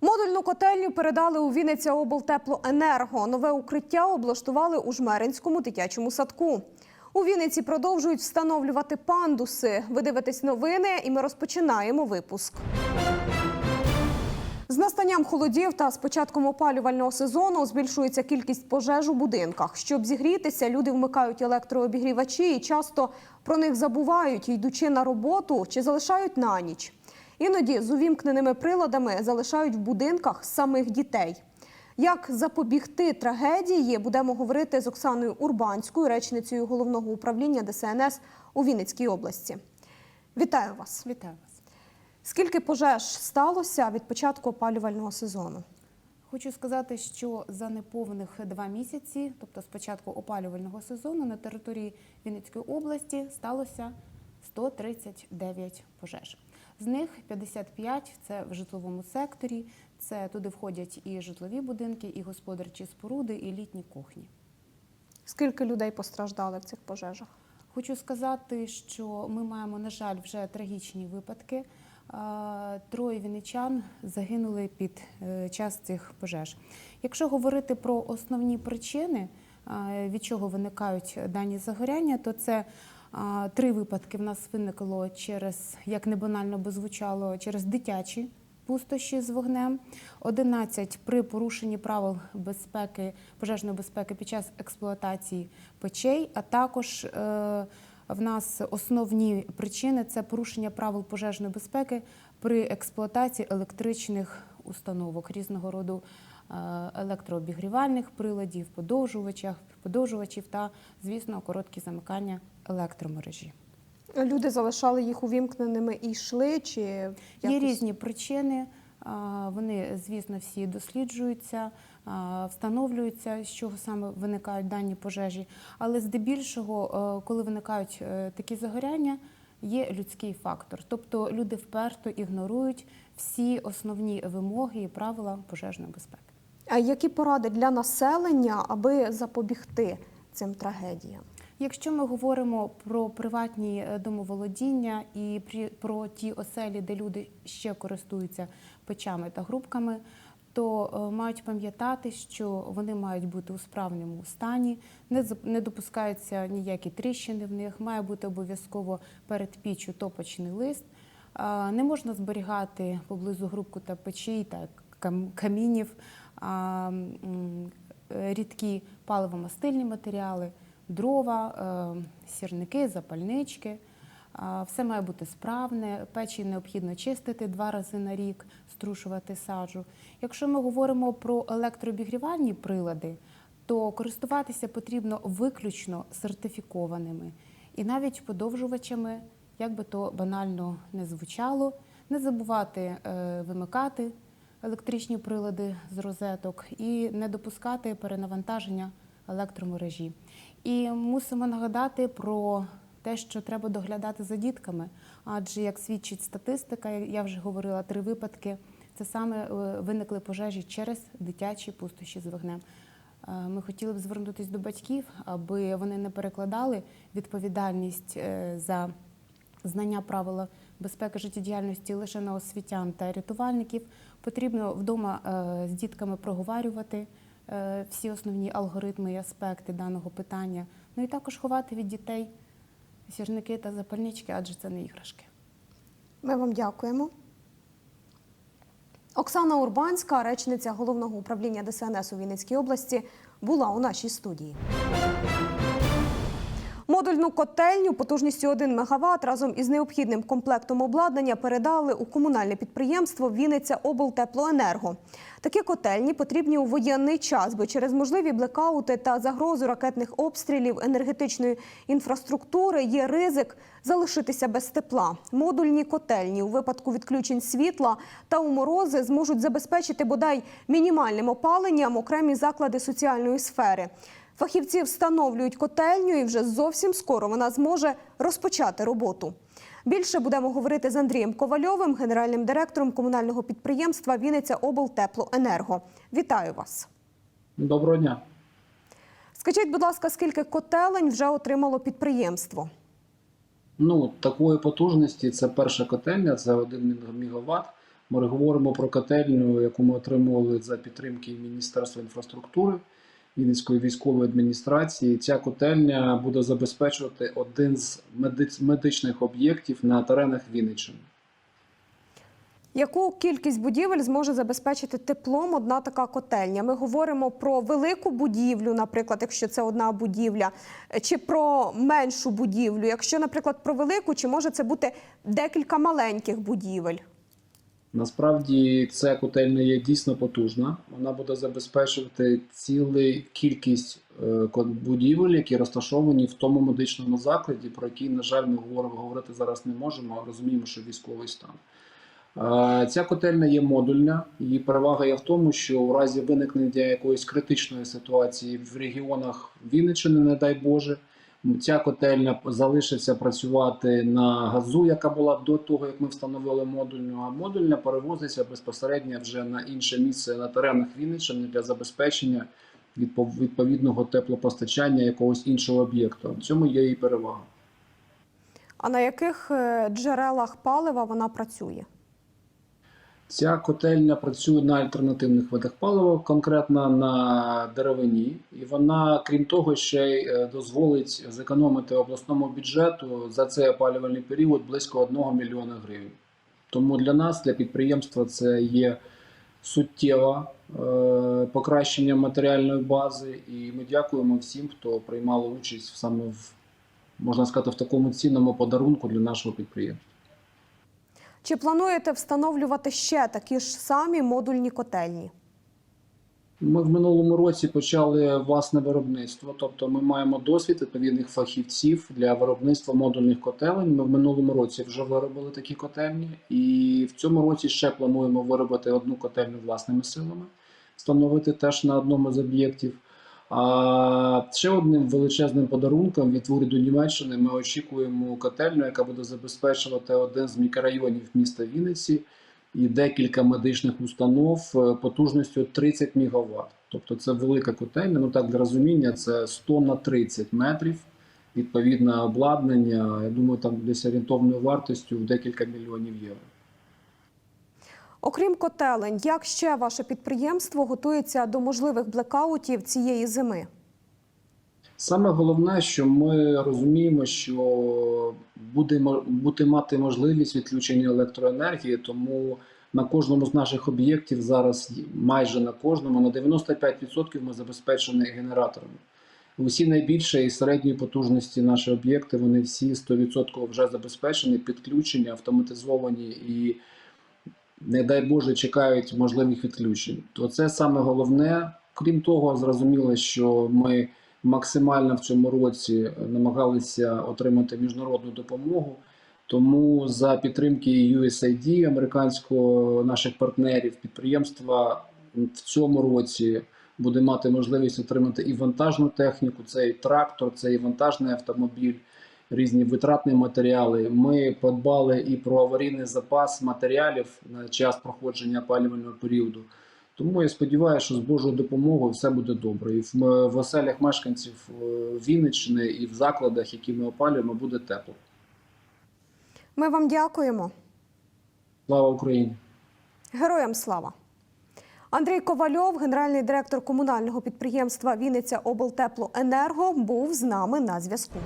Модульну котельню передали у Вінниця облтеплоенерго. Нове укриття облаштували у Жмеринському дитячому садку. У Вінниці продовжують встановлювати пандуси. Ви дивитесь новини, і ми розпочинаємо випуск. З настанням холодів та з початком опалювального сезону збільшується кількість пожеж у будинках. Щоб зігрітися, люди вмикають електрообігрівачі і часто про них забувають, йдучи на роботу чи залишають на ніч. Іноді з увімкненими приладами залишають в будинках самих дітей. Як запобігти трагедії, будемо говорити з Оксаною Урбанською, речницею головного управління ДСНС у Вінницькій області. Вітаю вас! Вітаю вас. Скільки пожеж сталося від початку опалювального сезону? Хочу сказати, що за неповних два місяці, тобто з початку опалювального сезону, на території Вінницької області сталося 139 пожеж. З них 55 – це в житловому секторі. Це туди входять і житлові будинки, і господарчі споруди, і літні кухні. Скільки людей постраждали в цих пожежах? Хочу сказати, що ми маємо, на жаль, вже трагічні випадки. Троє вінничан загинули під е, час цих пожеж. Якщо говорити про основні причини, від чого виникають дані загоряння, то це три випадки в нас виникло через, як не банально би звучало, через дитячі пустощі з вогнем, 11 при порушенні правил безпеки, пожежної безпеки під час експлуатації печей, а також е, в нас основні причини це порушення правил пожежної безпеки при експлуатації електричних установок різного роду е, електрообігрівальних приладів, подовжувачів, подовжувачів та, звісно, короткі замикання електромережі. Люди залишали їх увімкненими і йшли, чи Є різні причини. Вони, звісно, всі досліджуються, встановлюються, з чого саме виникають дані пожежі. Але здебільшого, е, коли виникають е, такі загоряння, є людський фактор. Тобто люди вперто ігнорують всі основні вимоги і правила пожежної безпеки. А які поради для населення, аби запобігти цим трагедіям? Якщо ми говоримо про приватні е, домоволодіння і про ті оселі, де люди ще користуються печами та грубками, то е, мають пам'ятати, що вони мають бути у справному стані, не допускаються ніякі тріщини в них, має бути обов'язково перед піччю топочний лист. Не можна зберігати поблизу грубку та печі та камінів, рідкі паливо-мастильні матеріали, дрова, е, сірники, запальнички. Все має бути справне, печі необхідно чистити два рази на рік, струшувати саджу. Якщо ми говоримо про електрообігрівальні прилади, то користуватися потрібно виключно сертифікованими і навіть подовжувачами, як би то банально не звучало, не забувати е, вимикати електричні прилади з розеток і не допускати перенавантаження електромережі. І мусимо нагадати про те, що треба доглядати за дітками, адже як свідчить статистика, я вже говорила три випадки. Це саме е, виникли пожежі через дитячі пустощі з вогнем. Е, Ми хотіли б звернутися до батьків, аби вони не перекладали відповідальність е, за знання правила безпеки життєдіяльності лише на освітян та рятувальників. Потрібно вдома з дітками проговорювати всі основні алгоритми і аспекти даного питання. Ну і також ховати від дітей сірники та запальнички, адже це не іграшки. Ми вам дякуємо. Оксана Урбанська, речниця головного управління ДСНС у Вінницькій області, була у нашій студії. Модульну котельню потужністю 1 МВт разом із необхідним комплектом обладнання передали у комунальне підприємство Вінниця облтеплоенерго. Такі котельні потрібні у воєнний час, бо через можливі блекаути та загрозу ракетних обстрілів енергетичної інфраструктури є ризик залишитися без тепла. Модульні котельні у випадку відключень світла та у морози зможуть забезпечити бодай мінімальним опаленням окремі заклади соціальної сфери. Фахівці встановлюють котельню і вже зовсім скоро вона зможе розпочати роботу. Більше будемо говорити з Андрієм Ковальовим, генеральним директором комунального підприємства Вінниця облтеплоенерго. Вітаю вас. Доброго дня. Скажіть, будь ласка, скільки котелень вже отримало підприємство? Ну, такої потужності це перша котельня, це 1 МВт. Ми говоримо про котельню, яку ми отримували за підтримки Міністерства інфраструктури Вінницької військової адміністрації. Ця котельня буде забезпечувати один з медичних об'єктів на теренах Вінниччини. Яку кількість будівель зможе забезпечити теплом одна така котельня? Ми говоримо про велику будівлю, наприклад, якщо це одна будівля, чи про меншу будівлю. Якщо, наприклад, про велику, чи може це бути декілька маленьких будівель? Насправді ця котельня є дійсно потужна. Вона буде забезпечувати цілу кількість е, будівель, які розташовані в тому медичному закладі, про який, на жаль, ми говоримо говорити зараз не можемо. Розуміємо, що військовий стан. Е, Ця котельня є модульна. Її перевага є в тому, що у разі виникнення якоїсь критичної ситуації в регіонах Вінниччини, не дай Боже, Ця котельня залишиться працювати на газу, яка була до того, як ми встановили модульну. А модульна перевозиться безпосередньо вже на інше місце на теренах Вінниччини для забезпечення відпов- відповідного теплопостачання якогось іншого об'єкту. В цьому є і перевага. А на яких е, джерелах палива вона працює? Ця котельня працює на альтернативних видах палива, конкретно на деревині, і вона, крім того, ще й е, дозволить зекономити обласному бюджету за цей опалювальний період близько 1 мільйона гривень. Тому для нас, для підприємства, це є суттєве покращення матеріальної бази, і ми дякуємо всім, хто приймали участь саме в можна сказати в такому цінному подарунку для нашого підприємства. Чи плануєте встановлювати ще такі ж самі модульні котельні? Ми в минулому році почали власне виробництво, тобто ми маємо досвід відповідних фахівців для виробництва модульних котелень. Ми в минулому році вже виробили такі котельні, і в цьому році ще плануємо виробити одну котельню власними силами, встановити теж на одному з об'єктів. А ще одним величезним подарунком від уряду Німеччини ми очікуємо котельню, яка буде забезпечувати один з мікрорайонів міста Вінниці і декілька медичних установ е, потужністю 30 МВт. Тобто це велика котельня. Ну так для розуміння, це 100 на 30 метрів. Відповідне обладнання. Я думаю, там десь орієнтовною вартістю в декілька мільйонів євро. Окрім котелень, як ще ваше підприємство готується до можливих блекаутів цієї зими? Саме головне, що ми розуміємо, що буде мо- мати можливість відключення електроенергії, тому на кожному з наших об'єктів зараз майже на кожному на 95% ми забезпечені генераторами. Усі найбільші і середньої потужності наші об'єкти, вони всі 100% вже забезпечені, підключені, автоматизовані і, не дай Боже, чекають можливих відключень. То це саме головне. Крім того, зрозуміло, що ми максимально в цьому році намагалися отримати міжнародну допомогу. Тому за підтримки USAID, американського наших партнерів, підприємства в цьому році буде мати можливість отримати і вантажну техніку, це і трактор, це і вантажний автомобіль, різні витратні матеріали. Ми подбали і про аварійний запас матеріалів на час проходження опалювального періоду. Тому я сподіваюся, що з Божою допомогою все буде добре. І в, оселях мешканців е, Вінниччини і в закладах, які ми опалюємо, буде тепло. Ми вам дякуємо. Слава Україні! Героям слава! Андрій Ковальов, генеральний директор комунального підприємства Вінниця облтеплоенерго, був з нами на зв'язку.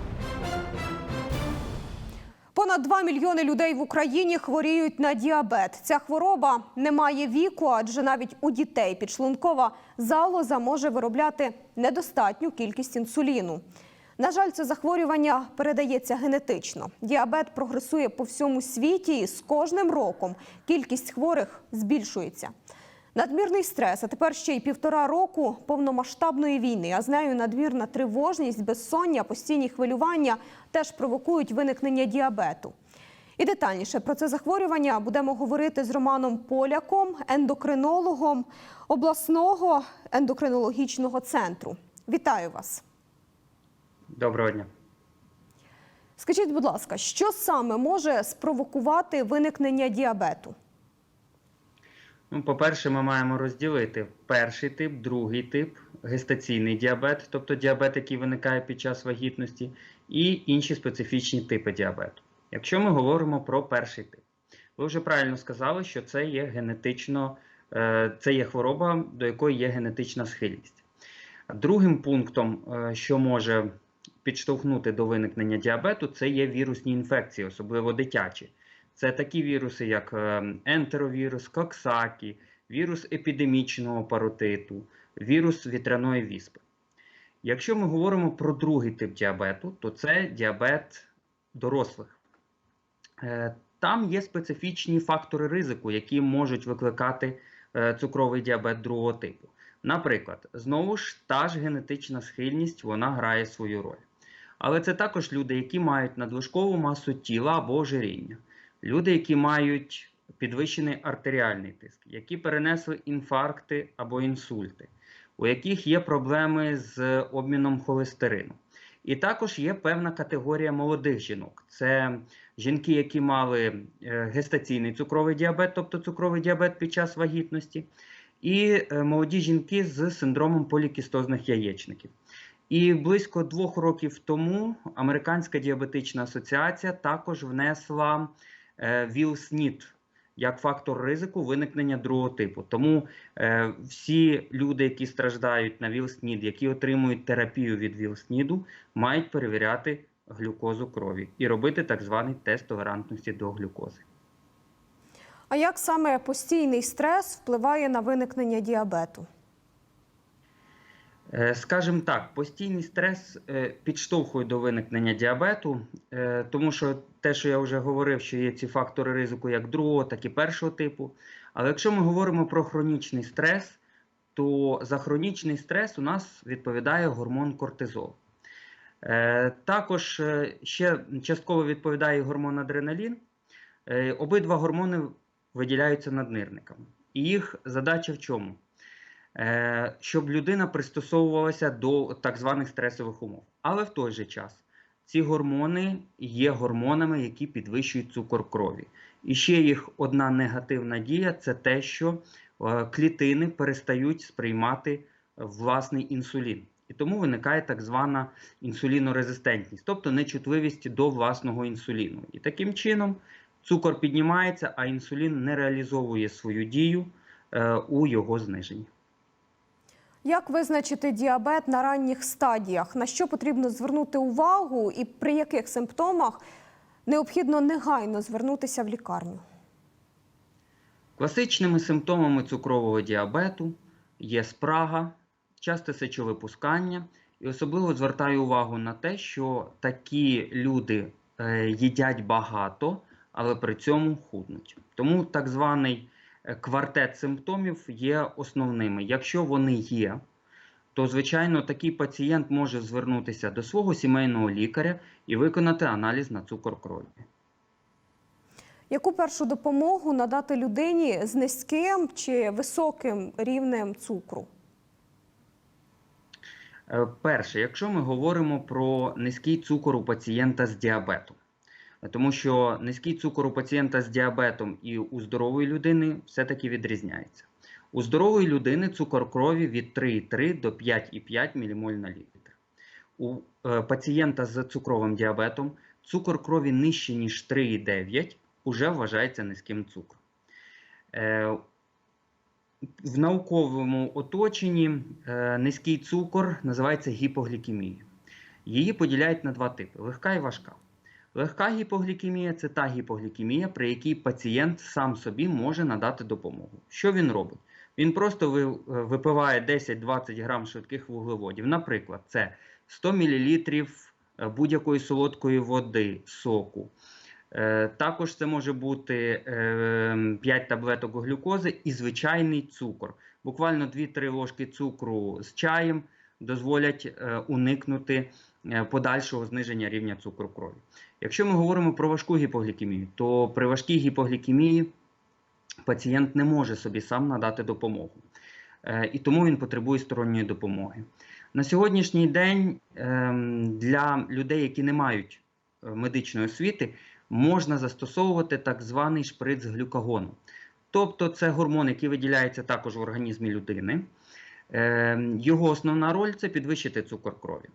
Понад 2 мільйони людей в Україні хворіють на діабет. Ця хвороба не має віку, адже навіть у дітей підшлункова залоза може виробляти недостатню кількість інсуліну. На жаль, це захворювання передається генетично. Діабет прогресує по всьому світі, і з кожним роком кількість хворих збільшується. Надмірний стрес, а тепер ще й півтора року повномасштабної війни, а з нею надмірна тривожність, безсоння, постійні хвилювання теж провокують виникнення діабету. І детальніше про це захворювання будемо говорити з Романом Поляком, ендокринологом обласного ендокринологічного центру. Вітаю вас! Доброго дня. Скажіть, будь ласка, що саме може спровокувати виникнення діабету? Ну, по-перше, ми маємо розділити перший тип, другий тип. гестаційний діабет, тобто діабет, який виникає під час вагітності, і інші специфічні типи діабету. Якщо ми говоримо про перший тип, ви вже правильно сказали, що це є генетично, е, це є хвороба, до якої є генетична схильність. Другим пунктом, е, що може підштовхнути до виникнення діабету, це є вірусні інфекції, особливо дитячі. Це такі віруси, як е, ентеровірус, коксакі, вірус епідемічного паротиту, вірус вітряної віспи. Якщо ми говоримо про другий тип діабету, то це діабет дорослих. Е, Там є специфічні фактори ризику, які можуть викликати е, цукровий діабет другого типу. Наприклад, знову ж та ж генетична схильність вона грає свою роль. Але це також люди, які мають надлишкову масу тіла або ожиріння, люди, які мають підвищений артеріальний тиск, які перенесли інфаркти або інсульти, у яких є проблеми з обміном холестерину. І також є певна категорія молодих жінок. Це жінки, які мали е, гестаційний цукровий діабет, тобто цукровий діабет під час вагітності, і е, молоді жінки з синдромом полікістозних яєчників. І близько двох років тому Американська діабетична асоціація також внесла е, ВІЛ-СНІД як фактор ризику виникнення другого типу. Тому е, всі люди, які страждають на ВІЛ-СНІД, які отримують терапію від ВІЛ-СНІДу, мають перевіряти глюкозу крові і робити так званий тест толерантності до глюкози. А як саме постійний стрес впливає на виникнення діабету? Е, Скажімо так, постійний стрес е, підштовхує до виникнення діабету, е, тому що те, що я вже говорив, що є ці фактори ризику як другого, так і першого типу. Але якщо ми говоримо про хронічний стрес, то за хронічний стрес у нас відповідає гормон кортизол. Е, Також е, ще частково відповідає гормон адреналін. Е, Обидва гормони виділяються наднирниками. І їх задача в чому? Щоб людина пристосовувалася до так званих стресових умов. Але в той же час ці гормони є гормонами, які підвищують цукор крові. І ще їх одна негативна дія це те, що е, клітини перестають сприймати власний інсулін. І тому виникає так звана інсулінорезистентність, тобто нечутливість до власного інсуліну. І таким чином цукор піднімається, а інсулін не реалізовує свою дію е, у його зниженні. Як визначити діабет на ранніх стадіях? На що потрібно звернути увагу і при яких симптомах необхідно негайно звернутися в лікарню? Класичними симптомами цукрового діабету є спрага, часте сечовипускання, і особливо звертаю увагу на те, що такі люди е, їдять багато, але при цьому худнуть. Тому так званий квартет симптомів є основними. Якщо вони є, то звичайно такий пацієнт може звернутися до свого сімейного лікаря і виконати аналіз на цукор крові. Яку першу допомогу надати людині з низьким чи високим рівнем цукру? Е, Перше, якщо ми говоримо про низький цукор у пацієнта з діабетом, тому що низький цукор у пацієнта з діабетом і у здорової людини все-таки відрізняється. У здорової людини цукор крові від 3,3 до 5,5 ммоль на літр. У е, пацієнта з цукровим діабетом цукор крові нижче, ніж 3,9 уже вважається низьким цукром. Е, в науковому оточенні е, низький цукор називається гіпоглікемією. Її поділяють на два типи: легка і важка. Легка гіпоглікемія це та гіпоглікемія, при якій пацієнт сам собі може надати допомогу. Що він робить? Він просто е, випиває 10-20 грам швидких вуглеводів. Наприклад, це 100 мл будь-якої солодкої води, соку. Е, Також це може бути е, 5 таблеток глюкози і звичайний цукор. Буквально 2-3 ложки цукру з чаєм дозволять е, уникнути е, подальшого зниження рівня цукру крові. Якщо ми говоримо про важку гіпоглікемію, то при важкій гіпоглікемії пацієнт не може собі сам надати допомогу. Е, І тому він потребує сторонньої допомоги. На сьогоднішній день ем, для людей, які не мають е, медичної освіти, можна застосовувати так званий шприц глюкагону. Тобто це гормон, який виділяється також в організмі людини. Е, Його основна роль це підвищити цукор крові.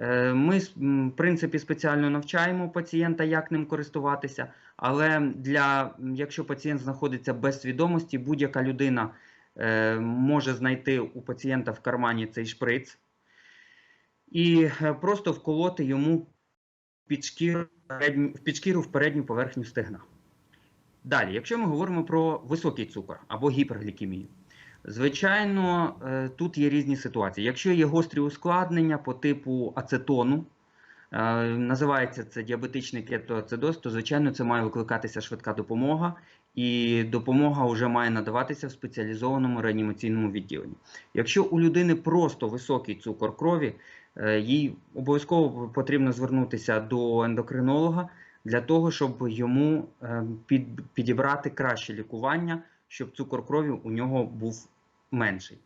Е, Ми, в принципі, спеціально навчаємо пацієнта, як ним користуватися, але для, якщо пацієнт знаходиться без свідомості, будь-яка людина е, може знайти у пацієнта в кармані цей шприц і е, просто вколоти йому під шкіру, в підшкіру в передню поверхню стегна. Далі, якщо ми говоримо про високий цукор або гіперглікемію, звичайно, е, тут є різні ситуації. Якщо є гострі ускладнення по типу ацетону, е, називається це діабетичний кетоацидоз, то звичайно це має викликатися швидка допомога, і допомога вже має надаватися в спеціалізованому реанімаційному відділенні. Якщо у людини просто високий цукор крові, е, їй обов'язково потрібно звернутися до ендокринолога для того, щоб йому підібрати краще лікування, щоб цукор крові у нього був менший.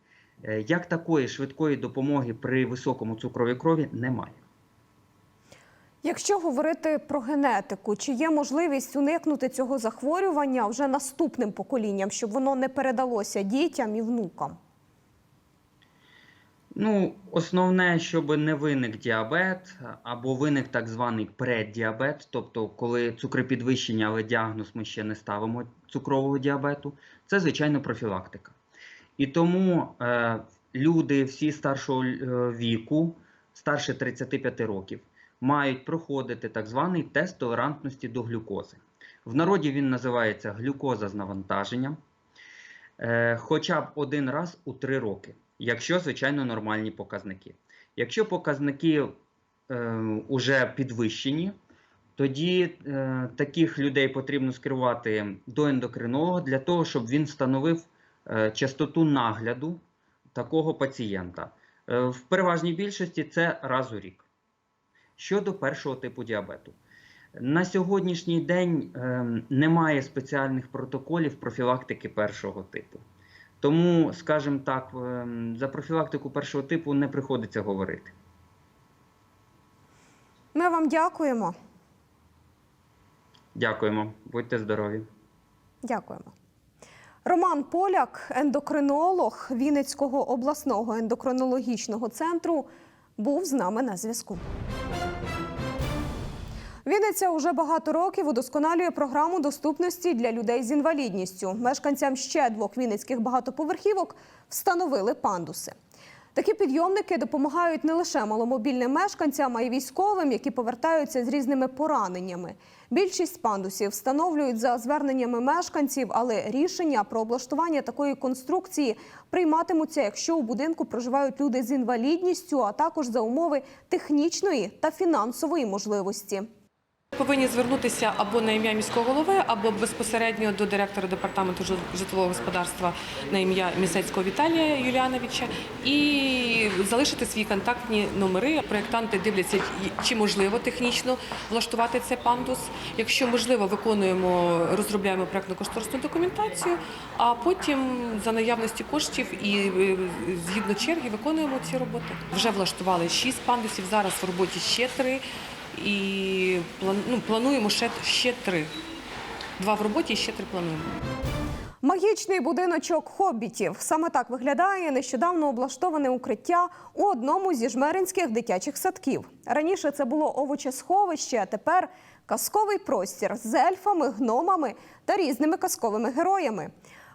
Е, Як такої швидкої допомоги при високому цукрові крові немає. Якщо говорити про генетику, чи є можливість уникнути цього захворювання вже наступним поколінням, щоб воно не передалося дітям і внукам? Ну, основне, щоб не виник діабет або виник так званий преддіабет, тобто коли цукри підвищення, але діагноз ми ще не ставимо цукрового діабету, це звичайно профілактика. І тому е, люди всі старшого е, віку, старше 35 років, мають проходити так званий тест толерантності до глюкози. В народі він називається глюкоза з навантаженням, е, хоча б один раз у 3 роки, якщо, звичайно, нормальні показники. Якщо показники е, уже підвищені, тоді е, таких людей потрібно скерувати до ендокринолога для того, щоб він встановив е, частоту нагляду такого пацієнта. Е, в переважній більшості це раз у рік. Щодо першого типу діабету. На сьогоднішній день е, немає спеціальних протоколів профілактики першого типу. Тому, скажімо так, е, за профілактику першого типу не приходиться говорити. Ми вам дякуємо. Дякуємо, будьте здорові. Дякуємо. Роман Поляк, ендокринолог Вінницького обласного ендокринологічного центру, був з нами на зв'язку. Вінниця уже багато років удосконалює програму доступності для людей з інвалідністю. Мешканцям ще двох вінницьких багатоповерхівок встановили пандуси. Такі підйомники допомагають не лише маломобільним мешканцям, а й військовим, які повертаються з різними пораненнями. Більшість пандусів встановлюють за зверненнями мешканців, але рішення про облаштування такої конструкції прийматимуться, якщо у будинку проживають люди з інвалідністю, а також за умови технічної та фінансової можливості. Повинні звернутися або на ім'я міського голови, або безпосередньо до директора департаменту житлового господарства на ім'я Місецького Віталія Юліановича і залишити свої контактні номери. Проєктанти дивляться, чи можливо технічно влаштувати цей пандус. Якщо можливо, виконуємо, розробляємо проєктно кошторисну документацію, а потім за наявності коштів і е, згідно черги виконуємо ці роботи. Вже влаштували шість пандусів. Зараз в роботі ще три. І ну, плануємо ще, ще три. Два в роботі і ще три плануємо. Магічний будиночок хобітів. Саме так виглядає нещодавно облаштоване укриття у одному зі жмеринських дитячих садків. Раніше це було овочесховище, а тепер казковий простір з ельфами, гномами та різними казковими героями.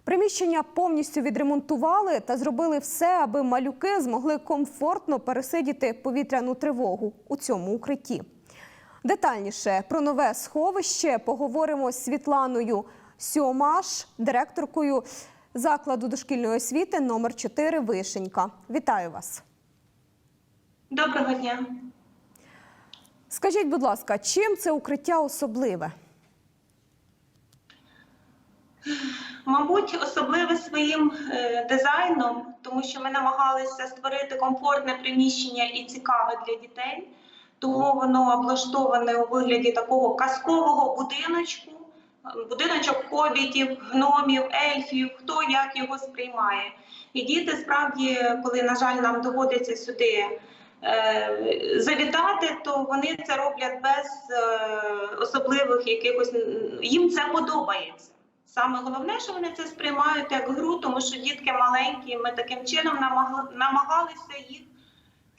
Приміщення повністю відремонтували та зробили все, аби малюки змогли комфортно пересидіти повітряну тривогу у цьому укритті. Детальніше про нове сховище поговоримо з Світланою Сьомаш, директоркою закладу дошкільної освіти номер 4 Вишенька. Вітаю вас. Доброго дня. Скажіть, будь ласка, чим це укриття особливе? Мабуть, особливе своїм е, дизайном, тому що ми намагалися створити комфортне приміщення і цікаве для дітей. Тому воно облаштоване у вигляді такого казкового будиночку, будиночок хобітів, гномів, ельфів, хто як його сприймає. І діти справді, коли, на жаль, нам доводиться сюди е, завітати, то вони це роблять без е, особливих якихось їм це подобається. Саме головне, що вони це сприймають як гру, тому що дітки маленькі. Ми таким чином намагалися їх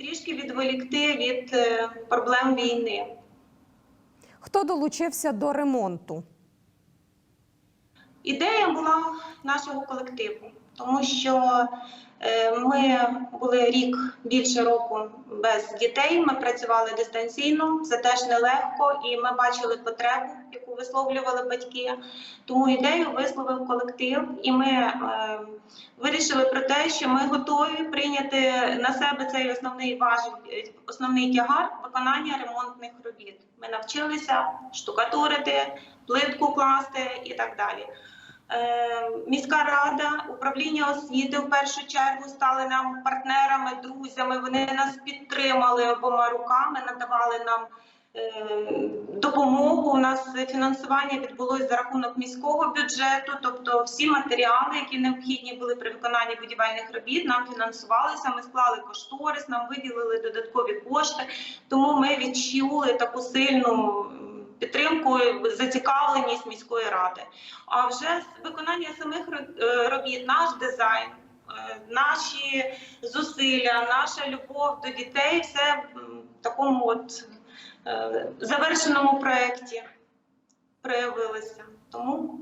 трішки відволікти від е, проблем війни. Хто долучився до ремонту? Ідея була нашого колективу, тому що ми були рік більше року без дітей. Ми працювали дистанційно, це теж нелегко, і ми бачили потребу, яку висловлювали батьки. Тому ідею висловив колектив, і ми е, вирішили про те, що ми готові прийняти на себе цей основний важіль, е, основний тягар виконання ремонтних робіт. Ми навчилися штукатурити, плитку класти і так далі. Е, Міська рада, управління освіти в першу чергу стали нам партнерами, друзями. Вони нас підтримали обома руками, надавали нам е, допомогу. У нас фінансування відбулося за рахунок міського бюджету, тобто всі матеріали, які необхідні були при виконанні будівельних робіт, нам фінансувалися. Ми склали кошторис, нам виділили додаткові кошти. Тому ми відчули таку сильну підтримку, зацікавленість міської ради. А вже виконання самих е, робіт, наш дизайн, е, наші зусилля, наша любов до дітей, все в такому от е, завершеному проєкті проявилося. Тому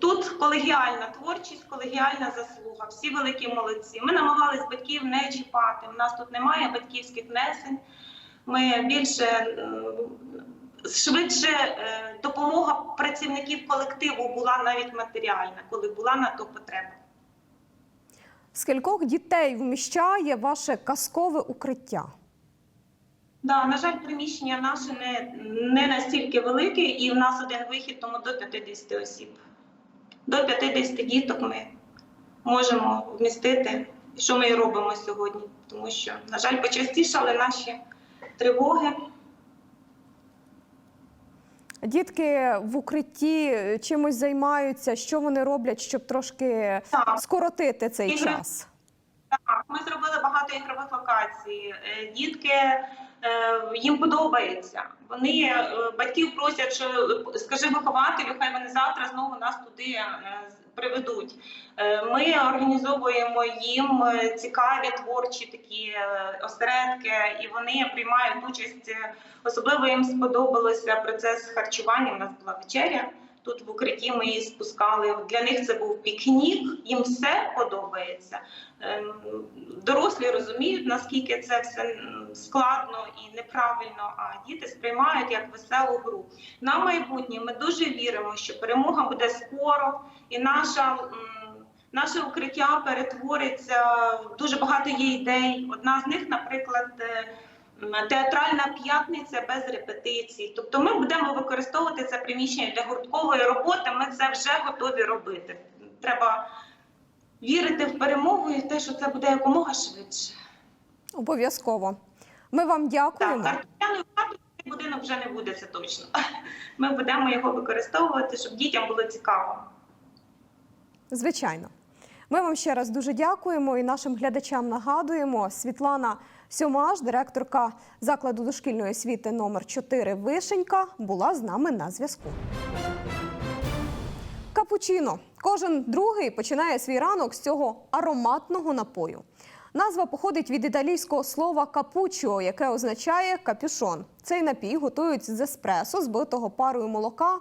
тут колегіальна творчість, колегіальна заслуга. Всі великі молодці. Ми намагались батьків не чіпати. У нас тут немає батьківських внесень. Ми більше швидше е, допомога працівників колективу була навіть матеріальна, коли була на то потреба. Скількох дітей вміщає ваше казкове укриття? Да, на жаль, приміщення наше не, не настільки велике, і в нас один вихід, тому до 50 осіб. До 50 діток ми можемо вмістити, що ми і робимо сьогодні. Тому що, на жаль, почастішали наші тривоги. Дітки в укритті чимось займаються, що вони роблять, щоб трошки Так. скоротити цей Ігри. час? Так, ми зробили багато ігрових локацій. Е, Дітки е, їм подобається. Вони е, батьків просять, що е, скажи вихователю, хай вони завтра знову нас туди е, приведуть. Е, Ми організовуємо їм е, цікаві творчі такі е, осередки, і вони приймають участь. Особливо їм сподобалося процес харчування. У нас була вечеря. Тут в укритті ми її спускали. Для них це був пікнік. Їм все подобається. Ем, Дорослі розуміють, наскільки це все складно і неправильно, а діти сприймають як веселу гру. На майбутнє ми дуже віримо, що перемога буде скоро, і наша. Наше укриття перетвориться дуже багато є ідей. Одна з них, наприклад, е, театральна п'ятниця без репетицій. Тобто, ми будемо використовувати це приміщення для гурткової роботи. Ми це вже готові робити. Треба вірити в перемогу і те, що це буде якомога швидше. Обов'язково. Ми вам дякуємо. цей будинок вже не буде, це точно. Ми будемо його використовувати, щоб дітям було цікаво. Звичайно. Ми вам ще раз дуже дякуємо і нашим глядачам нагадуємо. Світлана Сьомаш, директорка закладу дошкільної освіти номер 4 Вишенька, була з нами на зв'язку. Капучино. Кожен другий починає свій ранок з цього ароматного напою. Назва походить від італійського слова капучо, яке означає капюшон. Цей напій готують з еспресо, збитого парою молока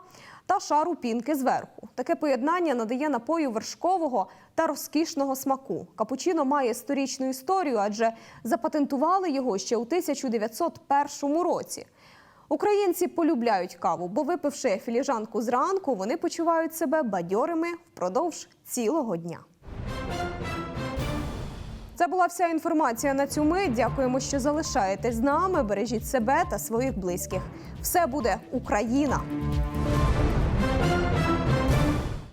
та шару пінки зверху. Таке поєднання надає напою вершкового та розкішного смаку. Капучино має сторічну історію, адже запатентували його ще у 1901 році. Українці полюбляють каву, бо випивши філіжанку зранку, вони почувають себе бадьорими впродовж цілого дня. Це була вся інформація на цю мить. Дякуємо, що залишаєтесь з нами. Бережіть себе та своїх близьких. Все буде Україна!